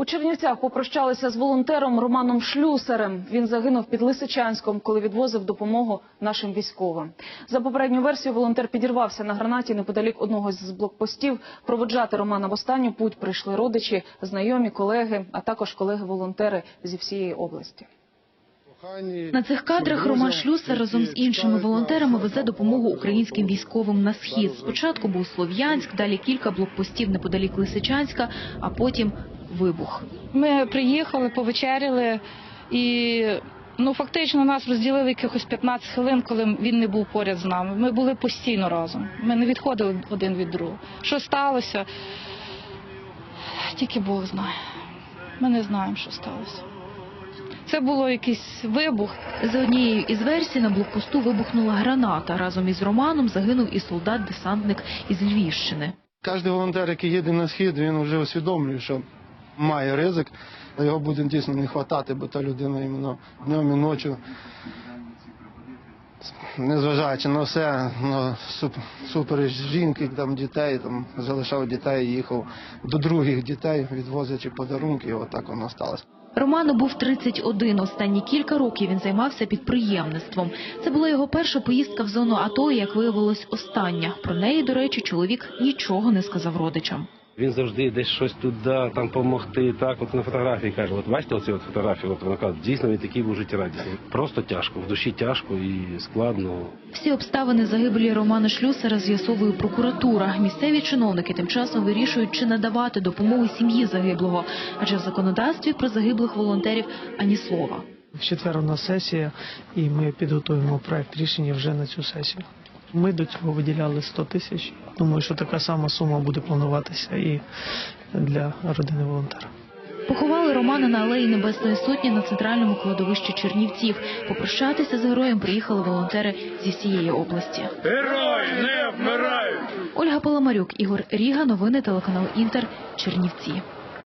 У Чернівцях попрощалися з волонтером Романом Шлюсарем. Він загинув під Лисичанськом, коли відвозив допомогу нашим військовим. За попередню версію, волонтер підірвався на гранаті неподалік одного з блокпостів. Проводжати Романа в останню путь прийшли родичі, знайомі, колеги, а також колеги-волонтери зі всієї області. На цих кадрах Роман Шлюсер разом з іншими волонтерами везе допомогу українським військовим на схід. Спочатку був Слов'янськ, далі кілька блокпостів неподалік Лисичанська, а потім вибух. Ми приїхали, повечеряли і ну фактично нас розділили якихось 15 хвилин, коли він не був поряд з нами. Ми були постійно разом. Ми не відходили один від другого. Що сталося? Тільки Бог знає. Ми не знаємо, що сталося. Це було якийсь вибух. За однією із версій на блокпосту вибухнула граната. Разом із Романом загинув і солдат-десантник із Львівщини. Кожен волонтер, який їде на схід, він вже усвідомлює, що має ризик, його буде дійсно не вистачати, бо та людина іменно днем і ночі, незважаючи на все, на суп- супереч жінки, там дітей, там залишав дітей, їхав до других дітей, відвозячи подарунки, і отак воно сталося. Роману був 31. Останні кілька років він займався підприємництвом. Це була його перша поїздка в зону АТО, як виявилось, остання. Про неї, до речі, чоловік нічого не сказав родичам. Він завжди десь щось туди, там допомогти. Так, от на фотографії каже, от бачите оці от фотографії, от вона каже, дійсно він такий був життєрадісний. Просто тяжко, в душі тяжко і складно. Всі обставини загибелі Романа Шлюсера з'ясовує прокуратура. Місцеві чиновники тим часом вирішують, чи надавати допомогу сім'ї загиблого, адже в законодавстві про загиблих волонтерів ані слова. В четвер у нас сесія, і ми підготуємо проект рішення вже на цю сесію. Ми до цього виділяли 100 тисяч. Думаю, що така сама сума буде плануватися і для родини волонтера. Поховали Романа на алеї Небесної Сотні на центральному кладовищі Чернівців. Попрощатися з героєм приїхали волонтери зі всієї області. Герої не вмирають! Ольга Паламарюк, Ігор Ріга, новини телеканал Інтер, Чернівці.